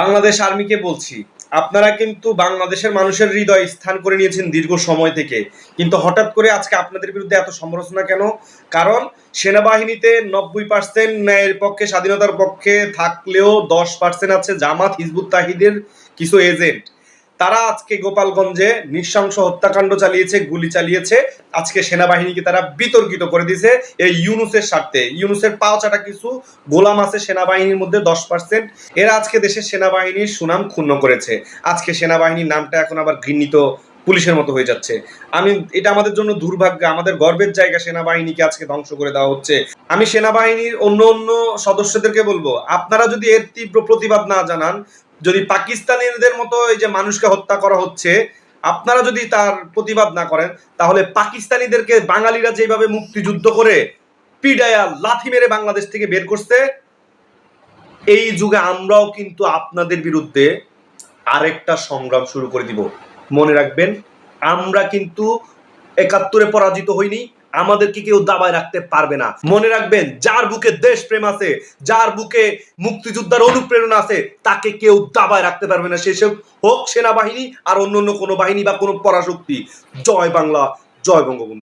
বাংলাদেশ আর্মিকে বলছি, আপনারা কিন্তু বাংলাদেশের মানুষের হৃদয় স্থান করে নিয়েছেন দীর্ঘ সময় থেকে। কিন্তু হঠাৎ করে আজকে আপনাদের বিরুদ্ধে এত সমালোচনা কেন? কারণ সেনাবাহিনীতে নব্বই পার্সেন্ট ন্যায়ের পক্ষে, স্বাধীনতার পক্ষে থাকলেও দশ পার্সেন্ট আছে জামাত হিজবুত তাহিদের কিছু এজেন্ট তারা আজকে গোপালগঞ্জে নৃশংস হত্যাকাণ্ড চালিয়েছে, গুলি চালিয়েছে। আজকে সেনাবাহিনীকে তারা বিতর্কিত করে দিয়েছে এই ইউনুসের স্বার্থে। ইউনুসের পাও চাটা কিছু গোলাম আছে সেনাবাহিনীর মধ্যে, দশ পার্সেন্ট। এরা আজকে দেশের সেনাবাহিনীর সুনাম ক্ষুণ্ণ করেছে। আজকে সেনাবাহিনীর নামটা এখন আবার ঘৃণিত পুলিশের মতো হয়ে যাচ্ছে। আমি, এটা আমাদের জন্য দুর্ভাগ্য, আমাদের গর্বের জায়গা সেনাবাহিনীকে আজকে ধ্বংস করে দেওয়া হচ্ছে। আমি সেনাবাহিনীর অন্য অন্য সদস্যদেরকে বলব, আপনারা যদি এর তীব্র প্রতিবাদ না জানান যদি পাকিস্তানিদের মতো এই যে মানুষকে হত্যা করা হচ্ছে, আপনারা যদি তার প্রতিবাদ না করেন, তাহলে পাকিস্তানিদেরকে বাঙালিরা যেভাবে মুক্তিযুদ্ধ করে পিডায়া লাথি মেরে বাংলাদেশ থেকে বের করছে, এই যুগে আমরাও কিন্তু আপনাদের বিরুদ্ধে আরেকটা সংগ্রাম শুরু করে দিব। মনে রাখবেন, আমরা কিন্তু একাত্তরে পরাজিত হইনি আমাদেরকে কেউ দাবায় রাখতে পারবে না। মনে রাখবেন, যার বুকে দেশপ্রেম আছে, যার বুকে মুক্তিযোদ্ধার অনুপ্রেরণা আছে, তাকে কেউ দাবায় রাখতে পারবে না। সেসব হোক সেনাবাহিনী আর অন্য অন্য কোনো বাহিনী বা কোনো পরাশক্তি। জয় বাংলা, জয় বঙ্গবন্ধু।